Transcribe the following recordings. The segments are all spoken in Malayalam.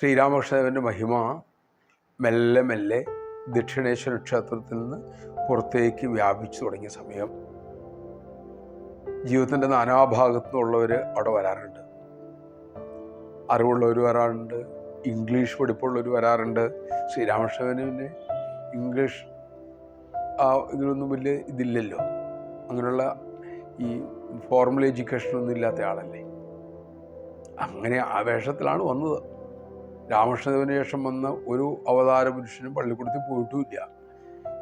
ശ്രീരാമകൃഷ്ണദേവന്റെ മഹിമ മെല്ലെ മെല്ലെ ദക്ഷിണേശ്വര ക്ഷേത്രത്തിൽ നിന്ന് പുറത്തേക്ക് വ്യാപിച്ചു തുടങ്ങിയ സമയം. ജീവിതത്തിന്റെ നാനാഭാഗത്തു നിന്നുള്ളവർ അവിടെ വരാറുണ്ട്. അറിവുള്ളവർ വരാറുണ്ട് ഇംഗ്ലീഷ് പഠിപ്പുള്ളവർ വരാറുണ്ട്. ശ്രീരാമകൃഷ്ണന് ഇംഗ്ലീഷ് ആ ഇതിലൊന്നും വലിയ ഇതില്ലല്ലോ. അങ്ങനെയുള്ള ഈ ഫോർമൽ എഡ്യൂക്കേഷനൊന്നും ഇല്ലാത്ത ആളല്ലേ. അങ്ങനെ ആ വേഷത്തിലാണ് വന്നത്. രാമകൃഷ്ണദേവന് ശേഷം വന്ന ഒരു അവതാര പുരുഷനും പള്ളിക്കൂടത്തിൽ പോയിട്ടുമില്ല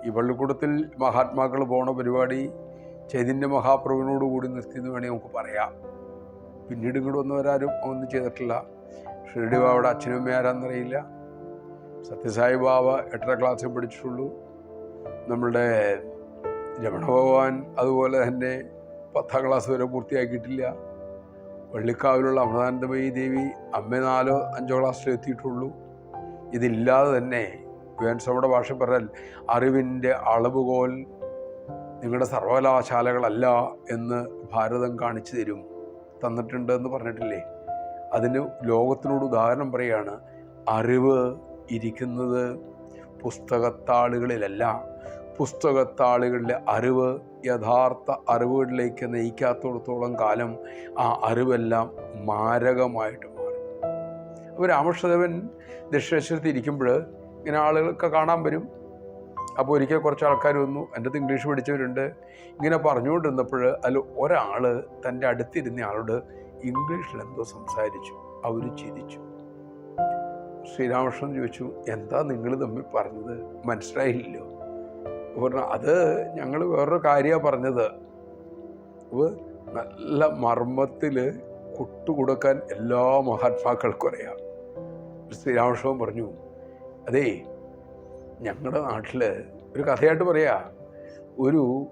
ഈ പള്ളിക്കൂടത്തിൽ മഹാത്മാക്കൾ പോണ പരിപാടി ചൈതന്യ മഹാപ്രഭുവിനോട് കൂടി നിർത്തിയെന്ന് വേണമെങ്കിൽ നമുക്ക് പറയാം. പിന്നീട് ഇങ്ങോട്ട് വന്നവരാരും ഒന്നും ചെയ്തിട്ടില്ല. ഷിർഡി ബാബയുടെ അച്ഛനും അമ്മയാരാന്നറിയില്ല സത്യസായി ബാബ എട്ടര ക്ലാസ്സിൽ പഠിച്ചിട്ടുള്ളൂ. നമ്മളുടെ രമണ ഭഗവാൻ അതുപോലെ തന്നെ പത്താം ക്ലാസ് വരെ പൂർത്തിയാക്കിയിട്ടില്ല. വള്ളിക്കാവിലുള്ള അമൃതാനന്ദമയി ദേവി അമ്മ നാലോ അഞ്ചോ ക്ലാസ്സിൽ എത്തിയിട്ടുള്ളൂ. ഇതില്ലാതെ തന്നെ വേൻസമ്മയുടെ ഭാഷ പറഞ്ഞാൽ അറിവിന്റെ അളവുകോൽ നിങ്ങളുടെ സർവകലാശാലകളല്ല എന്ന് ഭാരതം കാണിച്ചു തരും തന്നിട്ടുണ്ട് എന്ന് പറഞ്ഞിട്ടില്ലേ? അതിന് ലോകത്തിനോട് ഉദാഹരണം പറയുകയാണ് അറിവ് ഇരിക്കുന്നത് പുസ്തകത്താളുകളിലല്ല പുസ്തകത്താളുകളിലെ അറിവ് യഥാർത്ഥ അറിവുകളിലേക്ക് നയിക്കാത്തിടത്തോളം കാലം ആ അറിവെല്ലാം മാരകമായിട്ട് മാറും. അപ്പോൾ രാമകൃഷ്ണദേവൻ ദക്ഷിണേശ്വരത്തിൽ ഇരിക്കുമ്പോൾ ഇങ്ങനെ ആളുകളൊക്കെ കാണാൻ വരും. അപ്പോൾ ഒരിക്കൽ കുറച്ച് ആൾക്കാർ വന്നു എന്റെ അടുത്ത് ഇംഗ്ലീഷ് പഠിച്ചവരുണ്ട്. ഇങ്ങനെ പറഞ്ഞുകൊണ്ടിരുന്നപ്പോൾ അതിൽ ഒരാൾ തന്റെ അടുത്തിരുന്ന ആളോട് ഇംഗ്ലീഷിൽ എന്തോ സംസാരിച്ചു അവർ ചിരിച്ചു. ശ്രീരാമകൃഷ്ണൻ ചോദിച്ചു എന്താ നിങ്ങൾ തമ്മിൽ പറഞ്ഞത്? മനസ്സിലായില്ലല്ലോ. പറഞ്ഞു അത് ഞങ്ങൾ വേറൊരു കാര്യമാണ് പറഞ്ഞത്. നല്ല മർമ്മത്തിൽ കൊട്ടുകൊടുക്കാൻ എല്ലാ മഹാത്മാക്കൾക്കും അറിയാം. ശ്രീരാമകൃഷ്ണൻ പറഞ്ഞു അതേ ഞങ്ങളുടെ നാട്ടിൽ ഒരു കഥയായിട്ട് പറയാ. ഒരു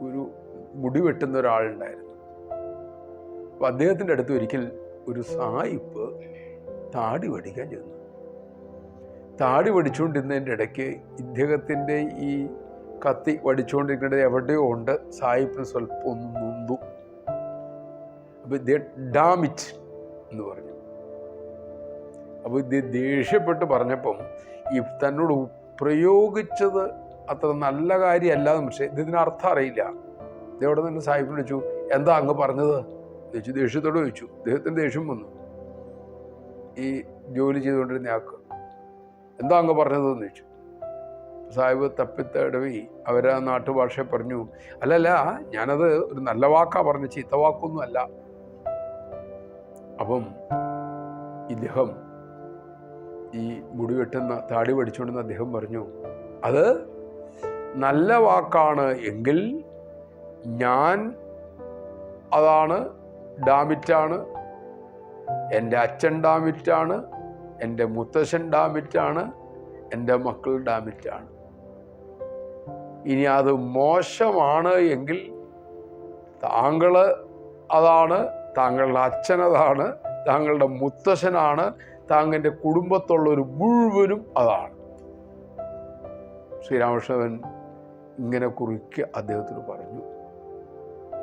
ഒരു മുടി വെട്ടുന്ന ഒരാളുണ്ടായിരുന്നു. അപ്പം അദ്ദേഹത്തിന്റെ അടുത്ത് ഒരിക്കൽ ഒരു സായിപ്പ് താടി വടിക്കാൻ ചെന്നു. താടി പഠിച്ചുകൊണ്ടിരുന്നതിന്റെ ഇടയ്ക്ക് ഇദ്ദേഹത്തിന്റെ ഈ കത്തി വടിച്ചുകൊണ്ടിരിക്കുന്നത് എവിടെയോ ഉണ്ട്. സായിപ്പിന് സ്വല്പം ഒന്ന് നൊന്തു. അപ്പോൾ ഇദ്ദേഹം ഡാമിറ്റ് എന്ന് പറഞ്ഞു. അപ്പോൾ ഇത് ദേഷ്യപ്പെട്ട് പറഞ്ഞപ്പം ഈ തന്നോട് പ്രയോഗിച്ചത് അത്ര നല്ല കാര്യമല്ലാന്ന് പക്ഷേ ഇതിന് അർത്ഥം അറിയില്ല. ഇതോടെ തന്നെ സാഹിബിന് വിളിച്ചു എന്താ അങ്ങ് പറഞ്ഞത്? ചോദിച്ചു ദേഷ്യത്തോട് ചോദിച്ചു. അദ്ദേഹത്തിന് ദേഷ്യം വന്നു. ഈ ജോലി ചെയ്തുകൊണ്ടിരുന്ന ആൾക്ക് എന്താ അങ്ങ് പറഞ്ഞതെന്ന് ചോദിച്ചു. സാഹിബ് തപ്പിത്തടവി അവരാ നാട്ടുഭാഷ പറഞ്ഞു. അല്ലല്ല ഞാനത് ഒരു നല്ല വാക്കാ പറഞ്ഞു ചീത്ത വാക്കൊന്നും അല്ല. അപ്പം ഇദ്ദേഹം ഈ മുടി വെട്ടുന്ന താടി പഠിച്ചുകൊണ്ടെന്ന് അദ്ദേഹം പറഞ്ഞു അത് നല്ല വാക്കാണ് എങ്കിൽ ഞാൻ അതാണ് ഡാമിറ്റാണ് എന്റെ അച്ഛൻ ഡാമിറ്റാണ് എന്റെ മുത്തശ്ശൻ ഡാമിറ്റാണ് എന്റെ മക്കൾ ഡാമിറ്റാണ്. ഇനി അത് മോശമാണ് എങ്കിൽ താങ്കൾ അതാണ് താങ്കളുടെ അച്ഛനതാണ് താങ്കളുടെ മുത്തശ്ശനാണ് താങ്കളുടെ കുടുംബത്തുള്ള ഒരു മുഴുവനും അതാണ്. ശ്രീരാമകൃഷ്ണൻ ഇങ്ങനെ കുറിക്ക് അദ്ദേഹത്തിന് പറഞ്ഞു.